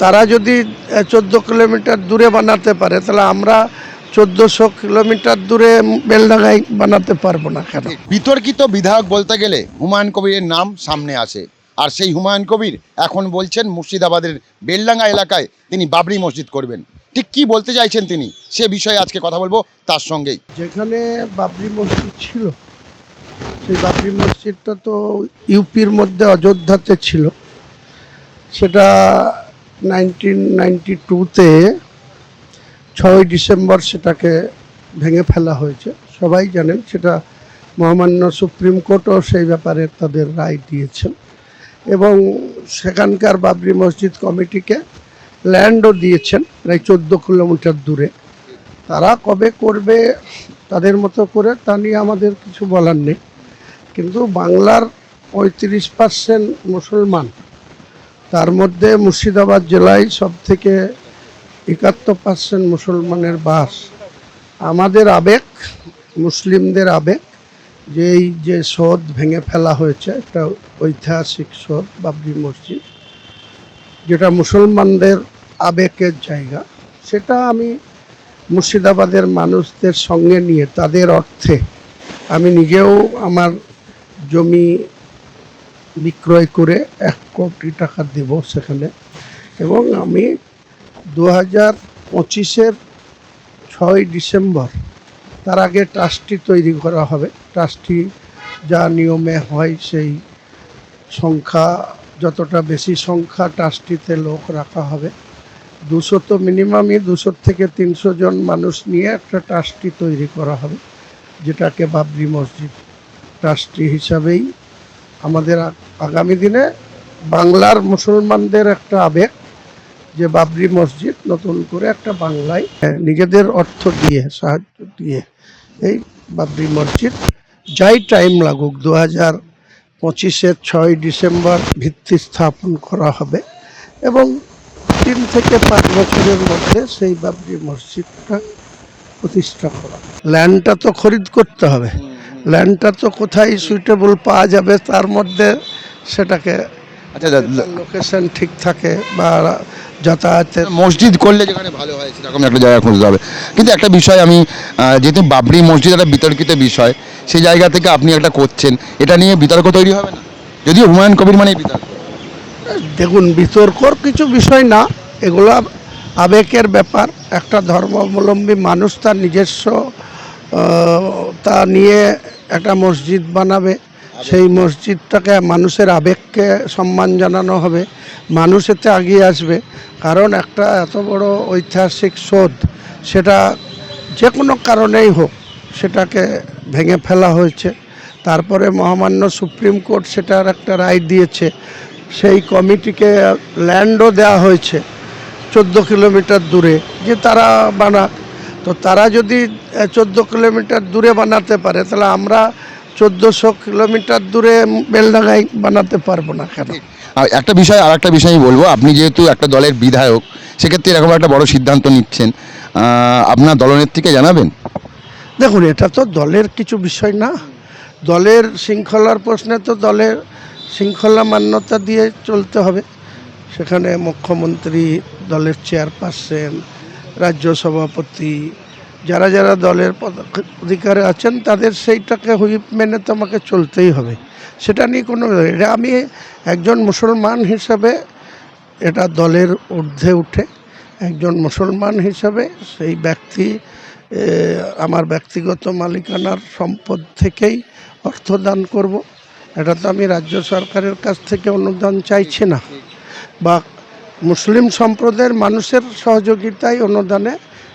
তারা যদি চোদ্দ কিলোমিটার দূরে বানাতে পারে তাহলে আমরা চোদ্দোশো কিলোমিটার দূরে বেলডাঙ্গায় বানাতে পারব না কেন? বিতর্কিত বিধায়ক বলতে গেলে হুমায়ুন কবিরের নাম সামনে আসে। আর সেই হুমায়ুন কবির এখন বলছেন মুর্শিদাবাদের বেলডাঙ্গা এলাকায় তিনি বাবরি মসজিদ করবেন। ঠিক কি বলতে চাইছেন তিনি? সে বিষয়ে আজকে কথা বলব তার সঙ্গেই। যেখানে বাবরি মসজিদ ছিল সেই বাবরি মসজিদটা তো ইউপির মধ্যে অযোধ্যাতে ছিল। সেটা নাইনটিন নাইনটি টুতে ডিসেম্বর সেটাকে ভেঙে ফেলা হয়েছে। সবাই জানেন সেটা মহামান্য সুপ্রিম কোর্টও সেই ব্যাপারে তাদের রায় দিয়েছেন এবং সেখানকার বাবরি মসজিদ কমিটিকে ল্যান্ডও দিয়েছেন প্রায় চোদ্দ কিলোমিটার দূরে। তারা কবে করবে তাদের মতো করে তা নিয়ে আমাদের কিছু বলার নেই। কিন্তু বাংলার পঁয়ত্রিশ পার্সেন্ট মুসলমান তার মধ্যে মুর্শিদাবাদ জেলায় সব থেকে একাত্তর পার্সেন্ট মুসলমানের বাস আমাদের আবেগ, মুসলিমদের আবেগ, যে এই যে সদ ভেঙে ফেলা হয়েছে, একটা ঐতিহাসিক সদ, বাবরি মসজিদ, যেটা মুসলমানদের আবেগের জায়গা, সেটা আমি মুর্শিদাবাদের মানুষদের সঙ্গে নিয়ে, তাদের অর্থে আমি নিজেও আমার জমি বিক্রয় করে এক কোটি টাকা দেব সেখানে। এবং আমি দু হাজার পঁচিশের ছয় ডিসেম্বর, তার আগে ট্রাস্টি তৈরি করা হবে। ট্রাস্টি যা নিয়মে হয় সেই সংখ্যা, যতটা বেশি সংখ্যা ট্রাস্টিতে লোক রাখা হবে। দুশো তো মিনিমামই দুশো থেকে তিনশো জন মানুষ নিয়ে একটা ট্রাস্টি তৈরি করা হবে, যেটাকে বাবরি মসজিদ ট্রাস্টি হিসাবেই আমাদের আগামী দিনে বাংলার মুসলমানদের একটা আবেগ যে বাবরি মসজিদ নতুন করে একটা বাংলায় নিজেদের অর্থ দিয়ে, সাহায্য দিয়ে এই বাবরি মসজিদ যাই টাইম লাগুক দু হাজার পঁচিশের ছয় ডিসেম্বর ভিত্তি স্থাপন করা হবে এবং তিন থেকে পাঁচ বছরের মধ্যে সেই বাবরি মসজিদটা প্রতিষ্ঠা করা ল্যান্ডটা তো খরিদ করতে হবে। ল্যান্ডটা তো কোথায় সুইটেবল পাওয়া যাবে তার মধ্যে সেটাকে আচ্ছা লোকেশন ঠিক থাকে বা যাতায়াতের মসজিদ করলে যেখানে ভালো হয় সেরকম একটা জায়গা খুঁজতে হবে। কিন্তু একটা বিষয় আমি যেহেতু বাবরি মসজিদ একটা বিতর্কিত বিষয় সেই জায়গা থেকে আপনি একটা করছেন এটা নিয়ে বিতর্ক তৈরি হবে না? যদিও হুমায়ুন কবির মানে বিতর্ক। দেখুন বিতর্কর কিছু বিষয় না এগুলো আবেগের ব্যাপার। একটা ধর্মাবলম্বী মানুষ তার নিজস্ব তা নিয়ে একটা মসজিদ বানাবে। সেই মসজিদটাকে মানুষের আবেগকে সম্মান জানানো হবে। মানুষ এতে এগিয়ে আসবে। কারণ একটা এত বড় ঐতিহাসিক শোধ, সেটা যে কোনো কারণেই হোক, সেটাকে ভেঙে ফেলা হয়েছে। তারপরে মহামান্য সুপ্রিম কোর্ট সেটার একটা রায় দিয়েছে। সেই কমিটিকে ল্যান্ডও দেওয়া হয়েছে, চোদ্দ কিলোমিটার দূরে, যে তারা বানাক। তো তারা যদি চোদ্দ কিলোমিটার দূরে বানাতে পারে তাহলে আমরা চোদ্দোশো কিলোমিটার দূরে বেলডাঙ্গায় বানাতে পারব না কেন? আর একটা বিষয় আর একটা বিষয় বলব আপনি যেহেতু একটা দলের বিধায়ক সেক্ষেত্রে এরকম একটা বড় সিদ্ধান্ত নিচ্ছেন আপনার দলনেত্রীকে জানাবেন? দেখুন এটা তো দলের কিছু বিষয় না। দলের শৃঙ্খলার প্রশ্নে তো দলের শৃঙ্খলা মান্যতা দিয়ে চলতে হবে। সেখানে মুখ্যমন্ত্রী দলের চেয়ারপারসন রাজ্য সভাপতি, যারা যারা দলের অধিকারে আছেন, তাদের সেইটাকে হুইপ মেনে তো আমাকে চলতেই হবে। সেটা নিয়ে কোনো এটা আমি একজন মুসলমান হিসাবে এটা দলের ঊর্ধ্বে উঠে একজন মুসলমান হিসাবে সেই ব্যক্তি আমার ব্যক্তিগত মালিকানার সম্পদ থেকেই অর্থদান করব। এটা তো আমি রাজ্য সরকারের কাছ থেকে অনুদান চাইছি না। বা মুসলিম সম্প্রদায়ের মানুষের সহযোগিতায় অনুদানে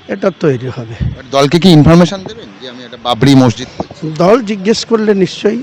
এটা তৈরি হবে। দলকে কি ইনফরমেশন দেবেন যে আমি একটা বাবরি মসজিদ দল জিজ্ঞেস করলে নিশ্চয়ই